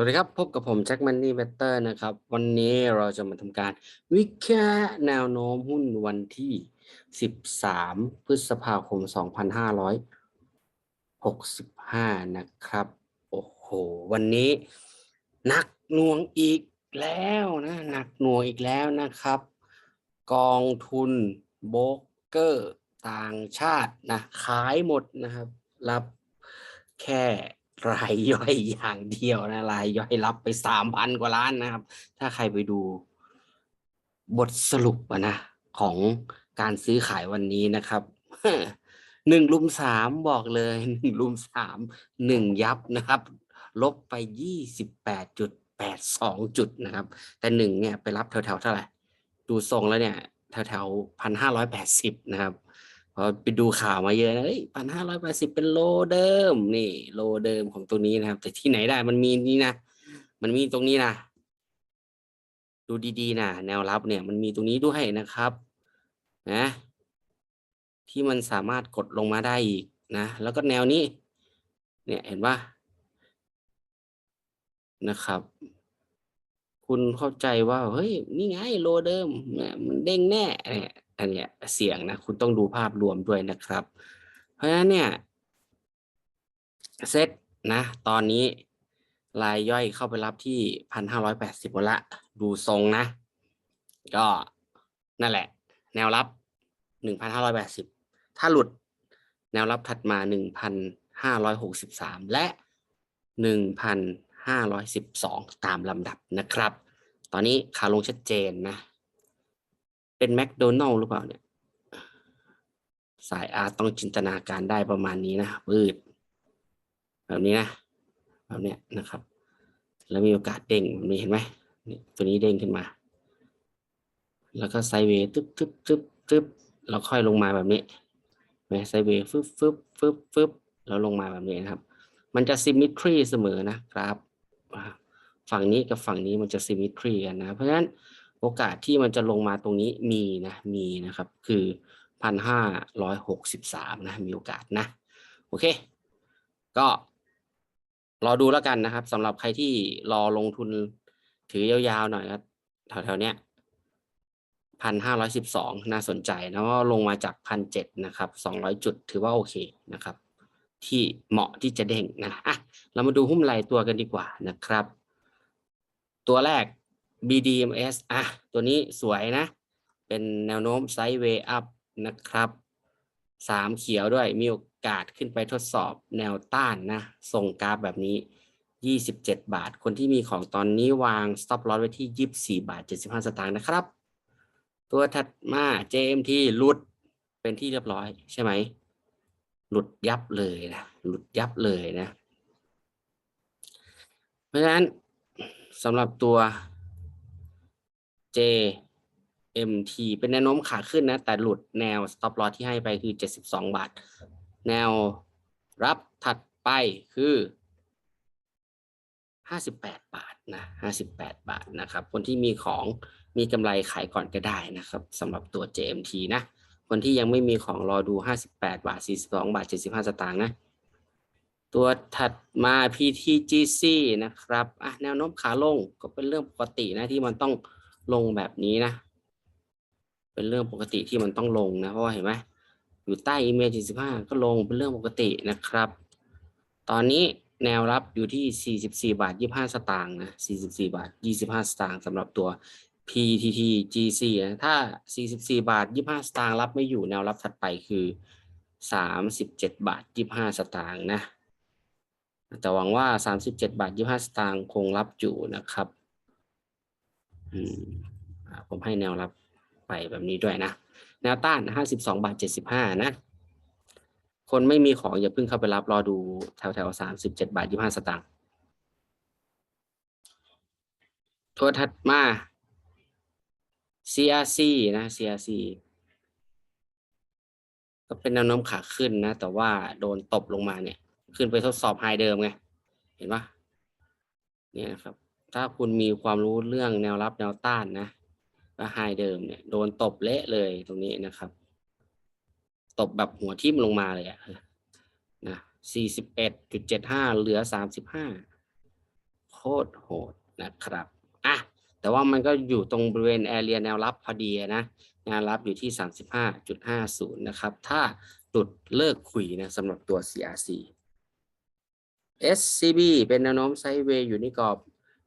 สวัสดีครับ พบกับผมแจ็คมันนี่เบเตอร์นะครับ วันนี้เราจะมาทำการวิเคราะห์แนวโน้มหุ้นวันที่ 13 พฤษภาคม 2565 นะครับ โอ้โห วันนี้หนักหน่วงอีกแล้วนะหนักหน่วงอีกแล้วนะครับ กองทุนโบรกเกอร์ต่างชาตินะ ขายหมดนะครับ รับแค่ รายย่อยอย่างเดียวนะรายย่อยรับไปสามพันกว่าล้านนะครับ ถ้าใครไปดูบทสรุปนะของการซื้อขายวันนี้นะครับหนึ่งลุมสามบอกเลยหนึ่งลุมสามหนึ่งยับนะครับ ลบไปยี่สิบแปดจุดแปดสองจุดนะครับ แต่หนึ่งเนี่ยไปรับแถวๆเท่าไหร่ ดูทรงแล้วเนี่ยแถวๆพันห้าร้อยแปดสิบนะครับ พอไปดูข่าวมาเยอะนะเอ้ยพันห้าร้อยแปดสิบเป็นโลเดิม นี่โลเดิมของตัวนี้นะครับ แต่ที่ไหนได้มันมีนี่นะ มันมีตรงนี้นะ ดูดีๆนะแนวรับเนี่ย มันมีตรงนี้ด้วยนะครับ นะ ที่มันสามารถกดลงมาได้อีกนะ แล้วก็แนวนี้ เนี่ยเห็นปะนะครับ คุณเข้าใจว่า เฮ้ย นี่ไงโลเดิมเนี่ยมันเด้งแน่เนี่ย อันเนี้ยเสี่ยงนะคุณต้องดูภาพรวมด้วยนะครับ เพราะฉะนั้นเนี่ยเซตนะตอนนี้รายย่อยเข้าไปรับที่พันห้าร้อยแปดสิบละดูทรงนะ ก็นั่นแหละ แนวรับหนึ่งพันห้าร้อยแปดสิบถ้าหลุดแนวรับถัดมาหนึ่งพันห้าร้อยหกสิบสามและหนึ่งพันห้าร้อยสิบสองตามลำดับนะครับ ตอนนี้ขาลงชัดเจนนะ เป็นแมคโดนัลล์หรือเปล่าเนี่ย สายอาร์ต้องจินตนาการได้ประมาณนี้นะปืดแบบนี้นะแบบเนี้ยนะครับ แล้วมีโอกาสเด้งแบบนี้เห็นไหมนี่ตัวนี้เด้งขึ้นมา แล้วก็ไซเวย์ตึ๊บตึ๊บตึ๊บตึ๊บแล้วค่อยลงมาแบบนี้ไหมไซเวย์ฟึบฟึบฟึบฟึบแล้วลงมาแบบนี้นะครับ มันจะซิม m ทรีเสมอนะครับ ฝั่งนี้กับฝั่งนี้มันจะซิม m ทรีกันนะ เพราะฉะนั้น โอกาสที่มันจะลงมาตรงนี้มีนะมีนะครับ คือพันห้าร้อยหกสิบสามนะมีโอกาสนะ โอเค ก็รอดูแล้วกันนะครับสำหรับใครที่รอลงทุนถือยาวๆหน่อยครับแถวๆเนี้ยพันห้าร้อยสิบสองน่าสนใจนะว่าลงมาจากพันเจ็ดนะครับสองร้อยจุดถือว่าโอเคนะครับ ที่เหมาะที่จะเด้งนะอะเรามาดูหุ้นรายตัวกันดีกว่านะครับ ตัวแรก BDMs อะตัวนี้สวยนะ เป็นแนวโน้มไซด์เวย์อัพนะครับสามเขียวด้วยมีโอกาสขึ้นไปทดสอบแนวต้านนะ ส่งกราฟแบบนี้ 27 บาท คนที่มีของตอนนี้วาง stop loss ไว้ที่ 24 บาท 75 สตางค์นะครับ ตัวถัดมา JMT หลุดเป็นที่เรียบร้อยใช่ไหม หลุดยับเลยนะ หลุดยับเลยนะ เพราะฉะนั้นสำหรับตัว JMT เป็นแนวโน้มขาขึ้นนะ แต่หลุดแนว stop loss ที่ให้ไปคือ 72 บาท แนวรับถัดไปคือ 58 บาทนะ58 บาทนะครับ คนที่มีของมีกำไรขายก่อนก็ได้นะครับสำหรับตัว JMT นะ คนที่ยังไม่มีของรอดู 58 บาท 42 บาท 75 สตางค์นะ ตัวถัดมา PTGC นะครับอะแนวโน้มขาลงก็เป็นเรื่องปกตินะที่มันต้อง ลงแบบนี้นะ เป็นเรื่องปกติที่มันต้องลงนะ เพราะว่าเห็นไหมอยู่ใต้อีเมล75ก็ลงเป็นเรื่องปกตินะครับ ตอนนี้แนวรับอยู่ที่ 44 บาท 25 สตางค์นะ 44 บาท 25 สตางค์สำหรับตัว PTT GC นะ ถ้า 44 บาท 25 สตางค์รับไม่อยู่แนวรับถัดไปคือ 37 บาท 25 สตางค์นะ แต่หวังว่า 37 บาท 25 สตางค์คงรับอยู่นะครับ ผมให้แนวรับไปแบบนี้ด้วยนะ แนวต้าน52บสองบาท75นะ คนไม่มีของอย่าเพิ่งเข้าไปรับรอดูแถวแถว37บเจ็ดบาท25สตางค์ตัวถัดมา CRC นะ CRC ก็เป็นแนวโน้มขาขึ้นนะ แต่ว่าโดนตบลงมาเนี่ย ขึ้นไปทดสอบไฮเดิมไง เห็นปะเนี่ยนะครับ ถ้าคุณมีความรู้เรื่องแนวรับแนวต้านนะก็ไฮเดิมเนี่ยโดนตบเละเลยตรงนี้นะครับ ตบแบบหัวทิ่มลงมาเลยอะนะ41.75เหลือ35โคตรโหดนะครับอะแต่ว่ามันก็อยู่ตรงบริเวณแอเรียแนวรับพอดีนะแนวรับอยู่ที่ 35.50 นะครับ ถ้าหลุดเลิกคุยนะสำหรับตัว CRC SCB เป็นแนวโน้มไซด์เวย์อยู่ในกรอบ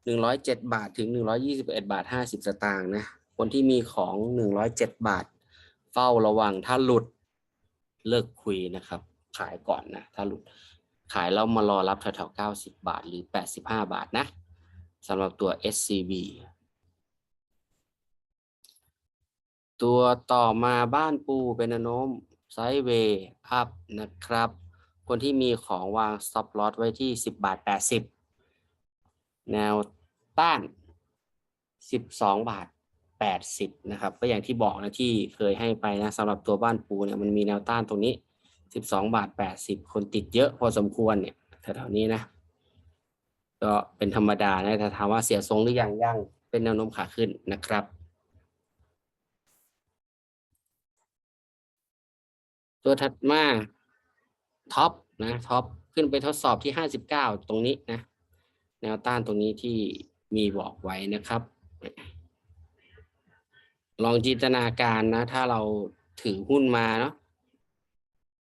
107บาทถึง121บเอ็ดบาท50สตางค์นะ คนที่มีของ107บาท เฝ้าระวังถ้าหลุดเลิกคุยนะครับ ขายก่อนนะ ถ้าหลุดขายแล้วมารอรับแถวๆ90บบาท หรือ85บห้าบาทนะสำหรับตัว SCB ตัวต่อมาบ้านปูเป็นนโน้มไซด์เวย์อัพนะครับ คนที่มีของวาง stop loss ไว้ที่ 10 บาท 80 แนวต้าน 12 บาท 80 นะครับ ก็อย่างที่บอกนะที่เคยให้ไปนะสำหรับตัวบ้านปูเนี่ยมันมีแนวต้านตรงนี้ 12 บาท 80 คนติดเยอะพอสมควรเนี่ยแถวๆนี้นะ ก็เป็นธรรมดานะแต่ถามว่าเสียทรงหรือยังยังเป็นแนวโน้มขาขึ้นนะครับตัวถัดมาท็อปนะท็อปขึ้นไปทดสอบที่ห้าสิบเก้าตรงนี้นะ แนวต้านตรงนี้ที่มีบอกไว้นะครับ ลองจินตนาการนะ ถ้าเราถือหุ้นมาเนาะ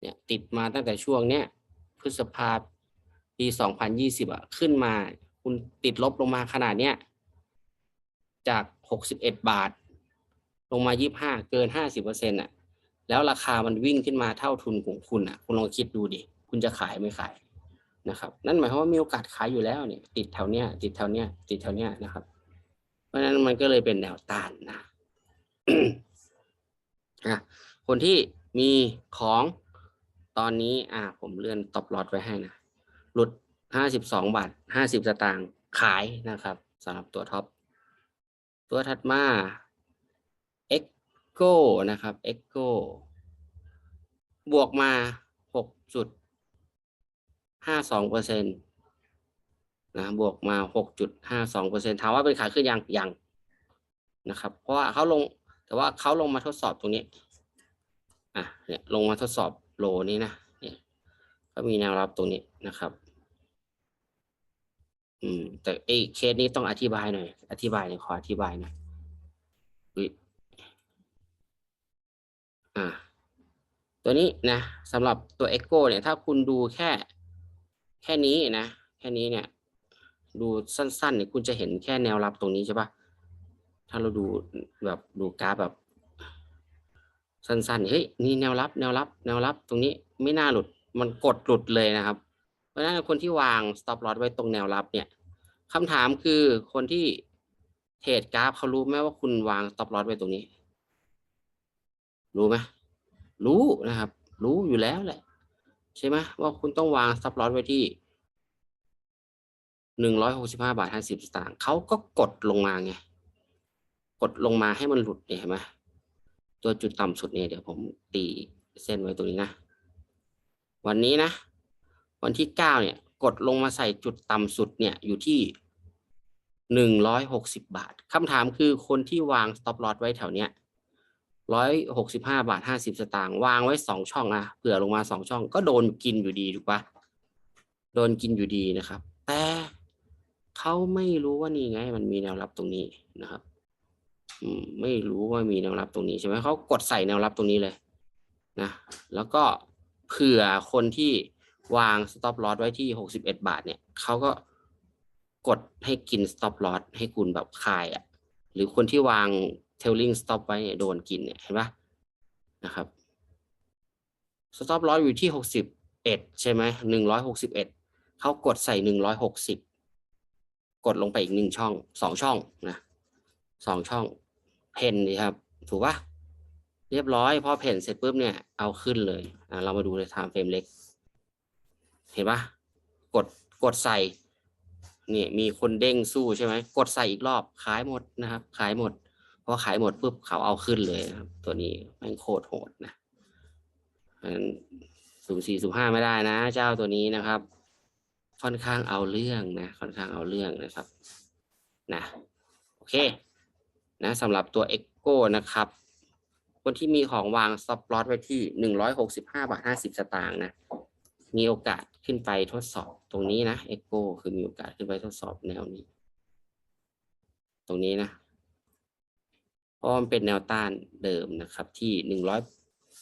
เนี่ยติดมาตั้งแต่ช่วงเนี้ยพฤษภาปีสองพันยี่สิบอะขึ้นมา คุณติดลบลงมาขนาดเนี้ยจากหกสิบเอ็ดบาท ลงมายี่ห้าเกินห้าสิบเปอร์เซ็นต์อะแล้วราคามันวิ่งขึ้นมาเท่าทุนของคุณอะ คุณลองคิดดูดิ คุณจะขายไม่ขาย นะครับนั่นหมายความว่ามีโอกาสขายอยู่แล้วเนี่ยติดแถวเนี้ยติดแถวเนี้ยติดแถวเนี้ยนะครับ เพราะฉะนั้นมันก็เลยเป็นแนวต้านนะอะคนที่มีของตอนนี้อะผมเลื่อนตบลอตไว้ให้นะหลุดห้าสิบสองบาทห้าสิบสตางค์ขายนะครับสำหรับตัวท็อปตัวถัดมา Echo นะครับ Echo บวกมาหกจุด ห้าสองเปอร์เซ็นต์นะบวกมาหกจุดห้าสองเปอร์เซ็นต์ถามว่าเป็นขาขึ้นยังยังนะครับ เพราะว่าเขาลงแต่ว่าเขาลงมาทดสอบตรงนี้อะเนี่ยลงมาทดสอบโลนี้นะเนี่ยก็มีแนวรับตรงนี้นะครับ อืม แต่ไอ้เคสนี้ต้องอธิบายหน่อย อธิบายหน่อยขออธิบายหน่อยอุ๊ยอ่าตัวนี้นะสำหรับตัว Echo เนี่ย ถ้าคุณดูแค่ แค่นี้นะ แค่นี้เนี่ย ดูสั้นๆเนี่ยคุณจะเห็นแค่แนวรับตรงนี้ใช่ปะถ้าเราดูแบบดูกราฟแบบสั้นๆ เฮ้ย นี่แนวรับ แนวรับ แนวรับ ตรงนี้ไม่น่าหลุด มันกดหลุดเลยนะครับ เพราะฉะนั้นคนที่วาง stop loss ไว้ตรงแนวรับเนี่ยคำถามคือคนที่เทรดกราฟเขารู้ไหมว่าคุณวาง stop loss ไว้ตรงนี้ รู้ไหมรู้นะครับ รู้อยู่แล้วแหละ ใช่ไหมว่าคุณต้องวาง stop loss ไว้ที่หนึ่งร้อยหกสิบห้าบาทห้าสิบสตางค์เขาก็กดลงมาไง กดลงมาให้มันหลุดเนี่ยเห็นไหมตัวจุดต่ำสุดเนี่ยเดี๋ยวผมตีเส้นไว้ตรงนี้นะ วันนี้นะ วันที่เก้าเนี่ย กดลงมาใส่จุดต่ำสุดเนี่ยอยู่ที่หนึ่งร้อยหกสิบบาทคำถามคือคนที่วาง stop loss ไว้แถวเนี้ย ร้อยหกสิบห้าบาทห้าสิบสตางค์วางไว้สองช่องอะเผื่อลงมาสองช่อง ก็โดนกินอยู่ดีถูกปะโดนกินอยู่ดีนะครับ แต่เขาไม่รู้ว่านี่ไง มันมีแนวรับตรงนี้นะครับไม่รู้ว่ามีแนวรับตรงนี้ใช่ไหมเขากดใส่แนวรับตรงนี้เลยนะแล้วก็เผื่อคนที่วาง stop loss ไว้ที่หกสิบเอ็ดบาทเนี่ยเขาก็กดให้กิน stop loss ให้คุณแบบคายอะ่ะหรือคนที่วาง trailing stop ไว้เนี่ยโดนกินเนี่ยเห็นปะนะครับ stop loss อยู่ที่หกสิบเอ็ดใช่ไหมหนึ่งร้อยหกสิบเอ็ดเขากดใส่หนึ่งร้อยหกสิบกดลงไปอีกหนึ่งช่องสองช่องนะสองช่อง เพนดีครับ ถูกปะเรียบร้อยพอเพนเสร็จปุ๊บเนี่ยเอาขึ้นเลยอ่าเรามาดูในไทม์เฟรมเล็ก เห็นปะกดกดใส่เนี่ยมีคนเด้งสู้ใช่ไหม กดใส่อีกรอบขายหมดนะครับ ขายหมด พอขายหมดปุ๊บเขาเอาขึ้นเลยครับ ตัวนี้แม่งโคตรโหดนะสูสี่สูห้าไม่ได้นะ เจ้าตัวนี้นะครับ ค่อนข้างเอาเรื่องนะ ค่อนข้างเอาเรื่องนะครับนะโอเคนะสำหรับตัว Echo นะครับ คนที่มีของวาง stop loss ไว้ที่หนึ่งร้อยหกสิบห้าบาทห้าสิบสตางค์นะมีโอกาสขึ้นไปทดสอบตรงนี้นะ Echo คือมีโอกาสขึ้นไปทดสอบแนวนี้ ตรงนี้นะ เพราะมันเป็นแนวต้านเดิมนะครับ ที่หนึ่งร้อย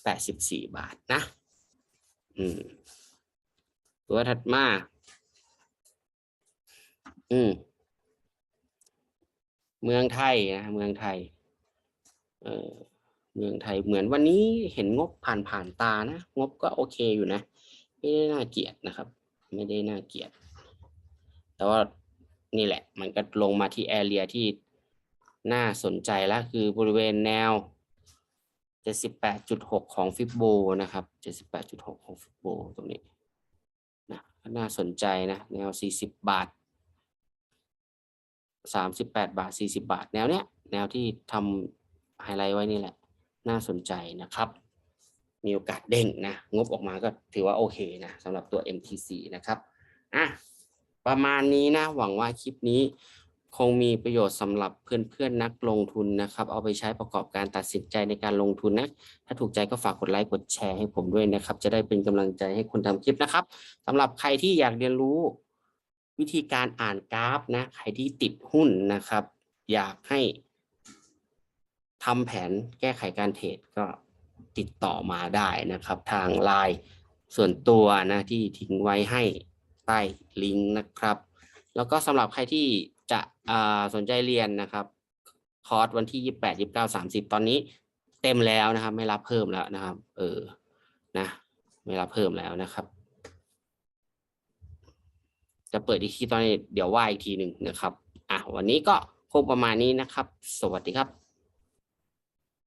แปดสิบสี่บาทนะ อืม ตัวถัดมา อืม เมืองไทยนะเมืองไทย เออเมืองไทยเหมือนวันนี้เห็นงบผ่านผ่านตานะ งบก็โอเคอยู่นะ ไม่ได้น่าเกลียดนะครับ ไม่ได้น่าเกลียดแต่ว่านี่แหละ มันก็ลงมาที่แอเรียที่ น่าสนใจแล้วคือบริเวณแนว 78.6 ของฟิบโบนะครับ 78.6 ของฟิบโบตรงนี้นะน่าสนใจนะแนว 40 บาท 38 บาท 40 บาท แนวเนี้ยแนวที่ทำไฮไลท์ไว้นี่แหละ น่าสนใจนะครับ มีโอกาสเด้งนะ งบออกมาก็ถือว่าโอเคนะสำหรับตัว MTC นะครับอะประมาณนี้นะ หวังว่าคลิปนี้ คงมีประโยชน์สำหรับเพื่อนๆนักลงทุนนะครับ เอาไปใช้ประกอบการตัดสินใจในการลงทุนนะ ถ้าถูกใจก็ฝากกดไลค์กดแชร์ให้ผมด้วยนะครับ จะได้เป็นกำลังใจให้คนทำคลิปนะครับสำหรับใครที่อยากเรียนรู้วิธีการอ่านกราฟนะ ใครที่ติดหุ้นนะครับ อยากให้ทำแผนแก้ไขการเทรดก็ติดต่อมาได้นะครับ ทางไลน์ส่วนตัวนะที่ทิ้งไว้ให้ใต้ลิงก์นะครับ แล้วก็สำหรับใครที่ จะสนใจเรียนนะครับ คอร์สวันที่ยี่แปดยี่เก้าสามสิบตอนนี้เต็มแล้วนะครับ ไม่รับเพิ่มแล้วนะครับ เออนะ ไม่รับเพิ่มแล้วนะครับ จะเปิดอีกทีตอนนี้เดี๋ยวว่าอีกทีหนึ่งนะครับอะวันนี้ก็คงประมาณนี้นะครับ สวัสดีครับ